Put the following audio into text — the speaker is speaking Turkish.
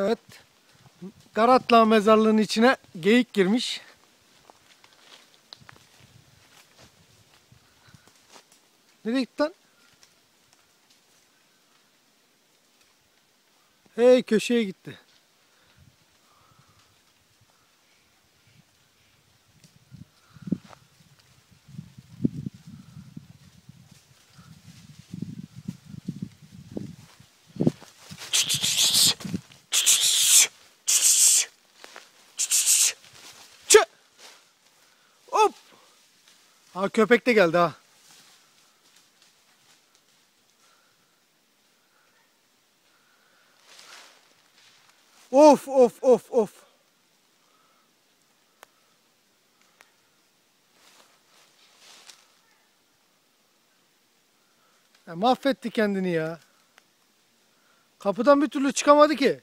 Evet. Garatla mezarlığının içine geyik girmiş. Nereye gitti lan? Hey köşeye gitti. Ha köpek de geldi ha. Of of of of. Ya mahvetti kendini ya. Kapıdan bir türlü çıkamadı ki.